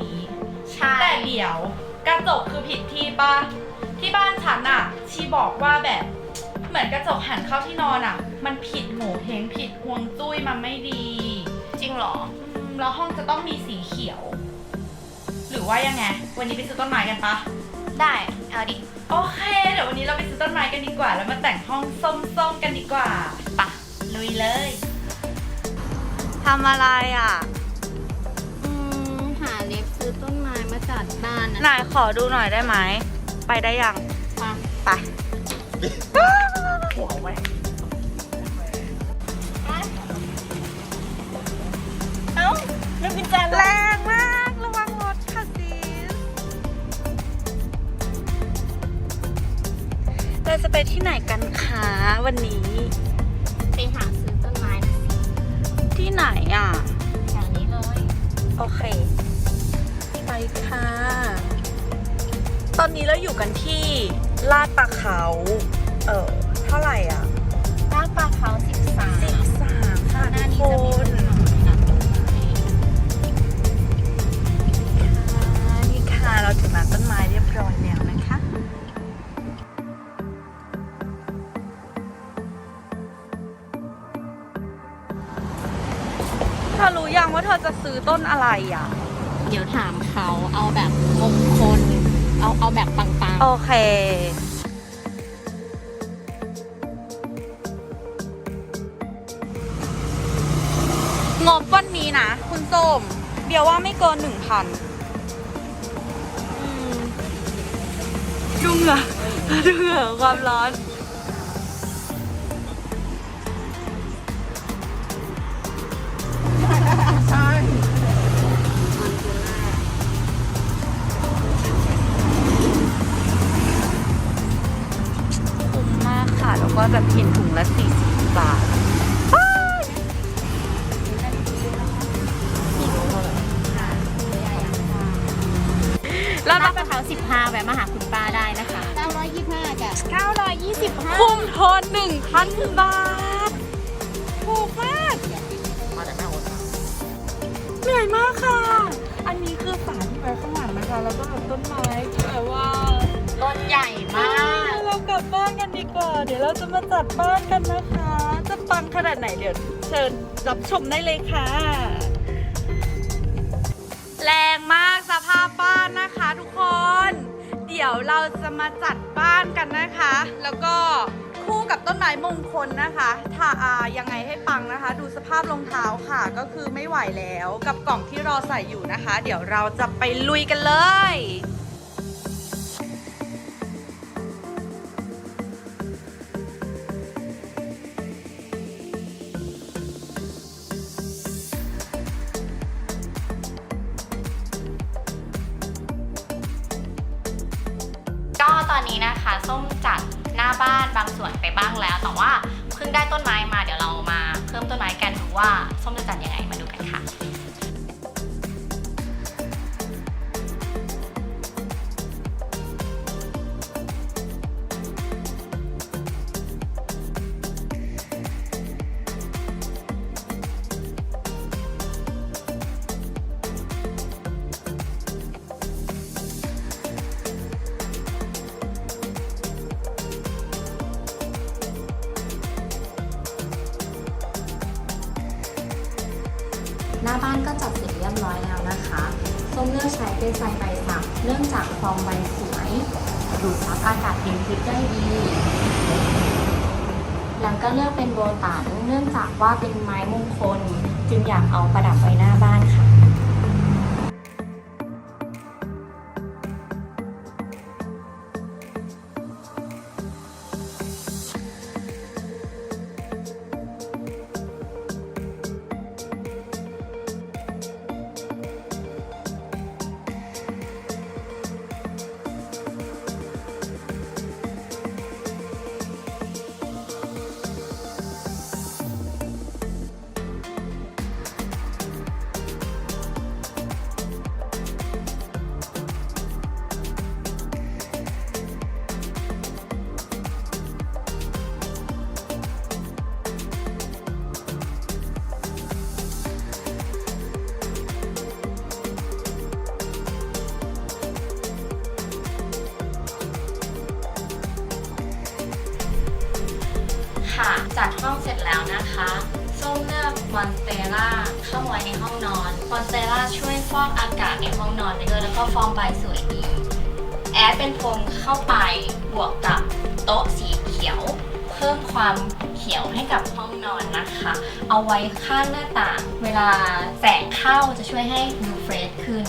ดี๋ยวกระจกคือผิดที่ปะที่บ้านฉันอะชีบอกว่าแบบเหมือนกระจกหันเข้าที่นอนอะมันผิดโหงเฮงผิดห่วงจุ้ยมันไม่ดีจริงเหรอ อืมแล้วห้องจะต้องมีสีเขียว หรือว่ายังไง วันนี้ไปซื้อต้นไม้กันปะได้ เอาดิโอเค เดี๋ยววันนี้เราไปซื้อต้นไม้กันดีกว่า แล้วมาแต่งห้องส้มๆกันดีกว่า ปะลุยเลย ทำอะไรอะ ม้มาจัดบ้านไหนขอดูหน่อยได้ไหม ไปได้ยังปะไปเอ้าลืมกุญแจแรงมาก ระวังรถค่ะซีสเราจะไปที่ไหนกันคะวันนี้ ไปหาซื้อต้นไม้นะสิที่ไหนอะแถวนี้เลย โอเคไป ค่ะ ตอนนี้เราอยู่กันที่ลาดปลาเขา เออเท่าไหร่อะลาดปลาเขาสิบสามสิบสามค่ะหน้าทุกนี้คจะมีนต้นไม้นี่ค่ะเราถึงร้านต้นไม้เรียบร้อยแล้วนะคะเธอรู้ยังว่าเธอจะซื้อต้นอะไรอะ เดี๋ยวถามเขาเอาแบบมงคล เอาเอาแบบปังโอเค งบวันนี้นะ คุณส้มเบียร์ว่าไม่เกินหนึ่งพันดูเหงื่อดูเหงื่อความร้อน 925 แวะมาหาคุณป้าได้นะคะ 925จ้ะ925คุ้มทอน1,000 บาทถูกมากมาแต่แม่โอนเหนื่อยมากค่ะ อันนี้คือฝาที่ไว้ข้างหลังนะคะ แล้วก็แบบต้นไม้ที่แบบว่าต้นใหญ่มาก เรากลับบ้านกันดีกว่า เดี๋ยวเราจะมาจัดบ้านกันนะคะ จะปังขนาดไหนเดี๋ยวเชิญรับชมได้เลยค่ะ แรงมากสภาพ จะมาจัดบ้านกันนะคะ แล้วก็คู่กับต้นไม้มงคลนะคะถ้าอายังไงให้ปังนะคะ ดูสภาพรองเท้าค่ะ ก็คือไม่ไหวแล้วกับกล่องที่รอใส่อยู่นะคะ เดี๋ยวเราจะไปลุยกันเลย ตอนนี้นะคะ ส้มจัดหน้าบ้านบางส่วนไปบ้างแล้ว แต่ว่าเพิ่งได้ต้นไม้มาเดี๋ยวเรามาเพิ่มต้นไม้กันดูว่าส้มจะจัดยังไงมาดูกันค่ะ หน้าบ้านก็จัดเสร็จเรียบร้อยแล้วนะคะส้มเลือกใช้เป็นไซใบสักเนื่องจากฟองใบสวยดูดซับอากาศเย็นพิษได้ดีแล้วก็เลือกเป็นโบตันเนื่องจากว่าเป็นไม้มงคล จึงอยากเอาประดับไว้หน้าบ้านค่ะ จัดห้องเสร็จแล้วนะคะส้มเลือกมอนเตล่าเข้าไว้ในห้องนอนมอนเตล่าช่วยฟอกอากาศในห้องนอนได้ด้วยแล้วก็ฟองใบสวยดี แอดเป็นพรมเข้าไปบวกกับโต๊ะสีเขียว เพิ่มความเขียวให้กับห้องนอนนะคะ เอาไว้ข้างหน้าต่าง เวลาแสงเข้าจะช่วยให้ดูเฟรชขึ้น